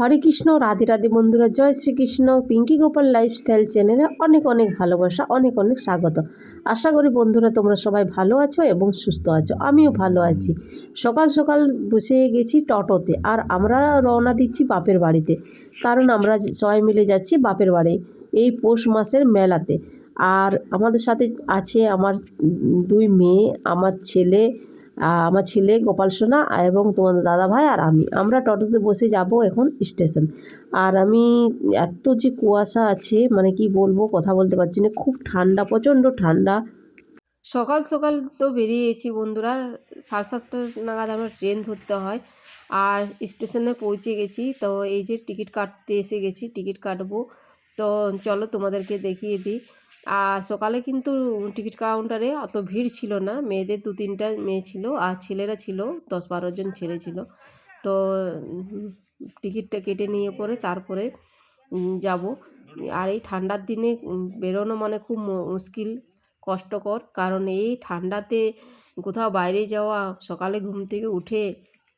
হরে কৃষ্ণ, রাধে রাধে বন্ধুরা, জয় শ্রীকৃষ্ণ, পিঙ্কি গোপাল লাইফস্টাইল চ্যানেলে অনেক অনেক ভালোবাসা, অনেক অনেক স্বাগত। আশা করি বন্ধুরা তোমরা সবাই ভালো আছো এবং সুস্থ আছো, আমিও ভালো আছি। সকাল সকাল বসে গেছি টটোতে, আর আমরা রওনা দিচ্ছি বাপের বাড়িতে, কারণ আমরা সবাই মিলে যাচ্ছি বাপের বাড়ি, এই পৌষ মাসের মেলাতে। আর আমাদের সাথে আছে আমার দুই মেয়ে, আমার ছেলে আমার ছেলে গোপাল সোনা এবং তোমাদের দাদা ভাই আর আমি। আমরা টোটোতে বসে যাব এখন স্টেশন। আর আমি এত যে কুয়াশা আছে মানে কি বলব, কথা বলতে পারছি না। খুব ঠান্ডা, প্রচণ্ড ঠান্ডা। সকাল সকাল তো বেরিয়েছি বন্ধুরা। সাড়ে সাতটা নাগাদ আমরা ট্রেন ধরতে হয়। আর স্টেশনে পৌঁছে গেছি। তো এই যে টিকিট কাটতে এসে গেছি, টিকিট কাটবো। তো চলো তোমাদেরকে দেখিয়ে দিই। আর সকালে কিন্তু টিকিট কাউন্টারে অত ভিড় ছিল না। মেয়েদের দু তিনটা মেয়ে ছিল আর ছেলেরা ছিল, দশ বারো জন ছেলে ছিল। তো টিকিটটা কেটে নিয়ে পরে তারপরে যাব। আর এই ঠান্ডার দিনে বেরোনো মানে খুব মুশকিল, কষ্টকর। কারণ এই ঠান্ডাতে কোথাও বাইরে যাওয়া, সকালে ঘুম থেকে উঠে,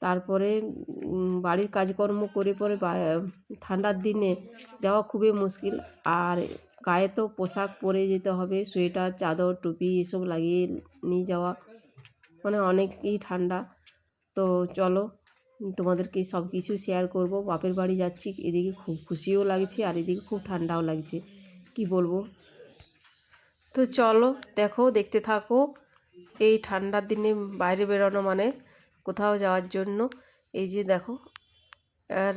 তারপরে বাড়ির কাজকর্ম করে পরে ঠান্ডার দিনে যাওয়া খুবই মুশকিল। আর গায়ে তো পোশাক পরে যেতে হবে, সোয়েটার, চাদর, টুপি এসব লাগিয়ে নিয়ে যাওয়া মানে অনেকই ঠান্ডা। তো চলো, তোমাদেরকে সব কিছু শেয়ার করব। বাপের বাড়ি যাচ্ছি, এদিকে খুব খুশিও লাগছে আর এদিকে খুব ঠান্ডাও লাগছে। কি বলব? তো চলো, দেখো, দেখতে থাকো। এই ঠান্ডার দিনে বাইরে বেরোনো মানে কোথাও যাওয়ার জন্য। এই যে দেখো, আর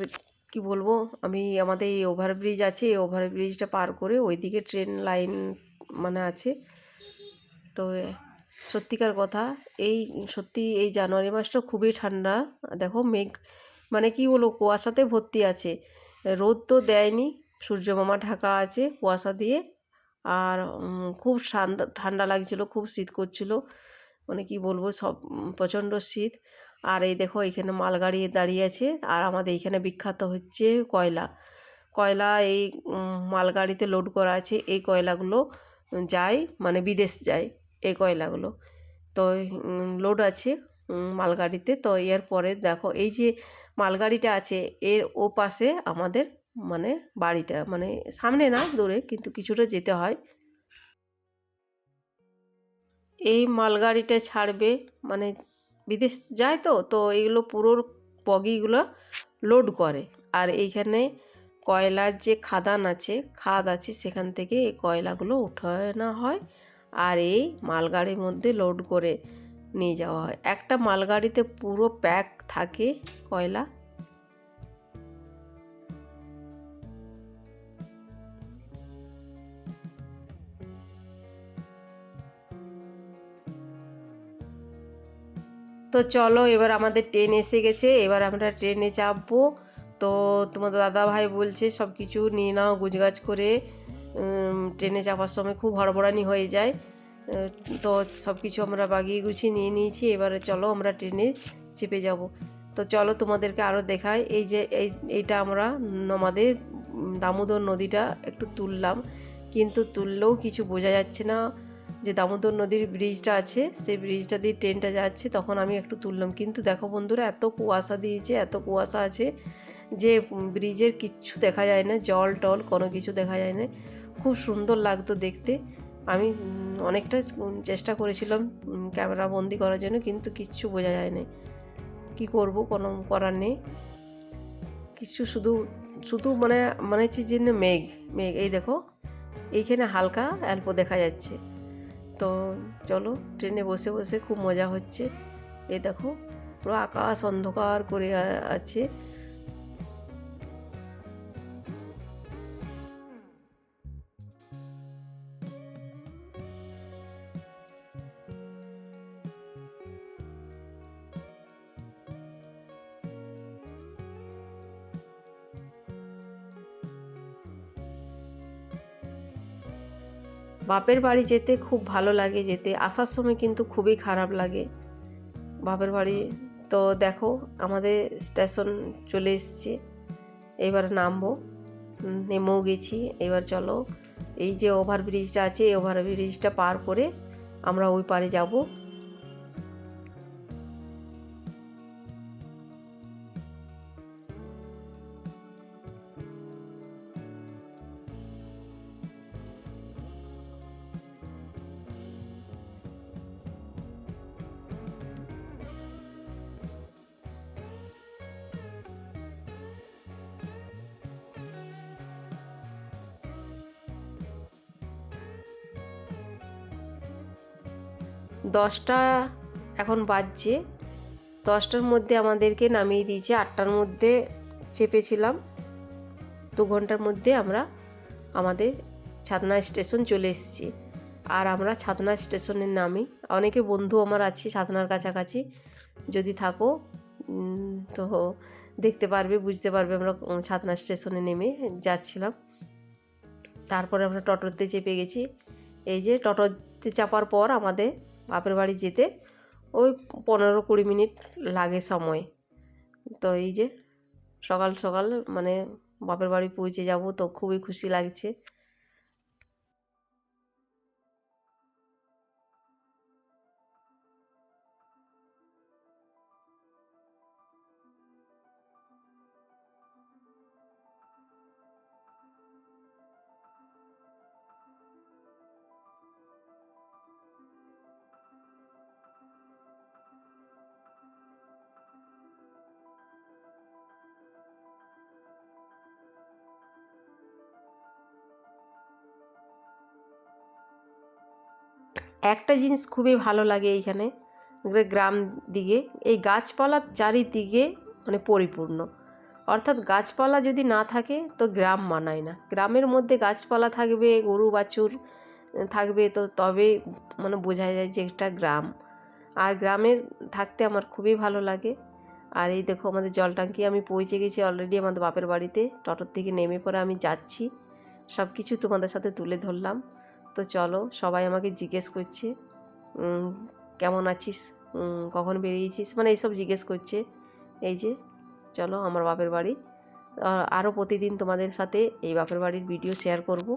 কি বলব? আমি আমাদের এই ওভারব্রিজ আছে, এই ওভারব্রিজটা পার করে ওইদিকে ট্রেন লাইন মানে আছে। তো সত্যিকার কথা, এই সত্যি এই জানুয়ারি মাসটা খুবই ঠান্ডা। দেখো মেঘ মানে কি বলব, কুয়াশাতে ভর্তি আছে। রোদ তো দেয়নি, সূর্য মামা ঢাকা আছে কুয়াশা দিয়ে। আর খুব ঠান্ডা লাগছিল, খুব শীত করছিল। মানে কি বলব, সব, প্রচণ্ড শীত। আর এই দেখো এখানে মালগাড়ি দাঁড়িয়ে আছে আর আমাদের এখানে বিখ্যাত হচ্ছে কয়লা। কয়লা এই মালগাড়িতে লোড করা আছে, এই কয়লাগুলো যায় মানে বিদেশ যায়, এই কয়লাগুলো। তো লোড আছে মালগাড়িতে। তো এর পরে দেখো, এই যে মালগাড়িটা আছে, এর ও পাশে আমাদের মানে বাড়িটা মানে সামনে না, দূরে, কিন্তু কিছুটা যেতে হয়। এই মালগাড়িটা ছাড়বে মানে বিদেশ যায় তো তো এগুলো পুরো বগিগুলো লোড করে। আর এইখানে কয়লার যে খাদান আছে, খাদ আছে, সেখান থেকে এই কয়লাগুলো উঠানো হয় আর এই মালগাড়ির মধ্যে লোড করে নিয়ে যাওয়া হয়। একটা মালগাড়িতে পুরো প্যাক থাকে কয়লা। তো চলো, এবার আমাদের ট্রেন এসে গেছে, এবার আমরা ট্রেনে চাপবো তো তোমাদের দাদা ভাই বলছে সব কিছু নিয়ে নাও গুজগাছ করে। ট্রেনে চাপার সময় খুব হড়বড়ানি হয়ে যায়। তো সব কিছু আমরা বাগিয়ে গুছিয়ে নিয়ে নিয়েছি, এবারে চলো আমরা ট্রেনে চেপে যাব। তো চলো তোমাদেরকে আরও দেখাই, এই যে এই, এইটা আমরা আমাদের দামোদর নদীটা একটু তুললাম। কিন্তু তুললেও কিছু বোঝা যাচ্ছে না। যে দামোদর নদীর ব্রিজটা আছে, সেই ব্রিজটা দিয়ে ট্রেনটা যাচ্ছে, তখন আমি একটু তুললাম। কিন্তু দেখো বন্ধুরা, এত কুয়াশা দিয়েছে, এত কুয়াশা আছে যে ব্রিজের কিচ্ছু দেখা যায় না, জল টল কোনো কিছু দেখা যায় না। খুব সুন্দর লাগতো দেখতে। আমি অনেকটা চেষ্টা করেছিলাম ক্যামেরা বন্দি করার জন্য, কিন্তু কিচ্ছু বোঝা যায় না। কী করব, কোনো করার নেই। কিছু শুধু শুধু মানে মানে হচ্ছে যে মেঘ মেঘ। এই দেখো, এইখানে হালকা অল্প দেখা যাচ্ছে। তো চলো ট্রেনে বসে বসে খুব মজা হচ্ছে। এ দেখো, পুরো আকাশ অন্ধকার করে আছে। বাপের বাড়ি যেতে খুব ভালো লাগে, যেতে আসার সময় কিন্তু খুবই খারাপ লাগে। বাপের বাড়ি তো দেখো, আমাদের স্টেশন চলে এসছে। এবার নামবো নেমেও গেছি, এবার চলো। এই যে ওভারব্রিজটা আছে, এই ওভারব্রিজটা পার করে আমরা ওই পারে যাব। দশটা এখন বাজছে। দশটার মধ্যে আমাদেরকে নামিয়ে দিয়েছে। আটটার মধ্যে চেপেছিলাম। দু ঘণ্টার মধ্যে আমরা আমাদের ছাতনা স্টেশন চলে এসেছি। আর আমরা ছাতনা স্টেশনের নামি। অনেকে বন্ধু আমার আছে ছাতনার কাছাকাছি। যদি থাকো তো দেখতে পারবে, বুঝতে পারবে আমরা ছাতনা স্টেশনে নেমে যাচ্ছিলাম। তারপরে আমরা টোটোতে চেপে গেছি। এই যে টোটোতে চাপার পর আমাদের বাপের বাড়ি যেতে ওই পনেরো কুড়ি মিনিট লাগে সময়। তো এই যে সকাল সকাল মানে বাপের বাড়ি পৌঁছে যাব তো খুবই খুশি লাগছে। একটা জিনিস খুবই ভালো লাগে এইখানে গ্রাম দিকে, এই গাছপালার চারিদিকে মানে পরিপূর্ণ। অর্থাৎ গাছপালা যদি না থাকে তো গ্রাম মানায় না। গ্রামের মধ্যে গাছপালা থাকবে, গরু বাছুর থাকবে তো তবে মানে বোঝা যায় যে একটা গ্রাম। আর গ্রামের থাকতে আমার খুবই ভালো লাগে। আর এই দেখো আমাদের জল ট্যাঙ্কি আমি পৌঁছে গেছি অলরেডি আমাদের বাপের বাড়িতে। টোটোর থেকে নেমে পরে আমি যাচ্ছি। সব কিছু তোমাদের সাথে তুলে ধরলাম। তো চলো, সবাই আমাকে জিজ্ঞেস করছে কেমন আছিস? কখন বেরিয়েছিস? মানে এইসব জিজ্ঞেস করছে। এই যে, চলো আমার বাপের বাড়ি। আরও প্রতিদিন তোমাদের সাথে এই বাপের বাড়ির ভিডিও শেয়ার করব।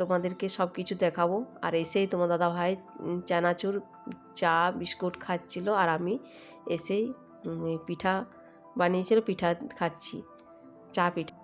তোমাদেরকে সব কিছু দেখাবো। আর এসেই তোমার দাদা ভাই চানাচুর চা, বিস্কুট খাচ্ছিল আর আমি এসেই পিঠা বানিয়েছিল, পিঠা খাচ্ছি, চা পিঠা।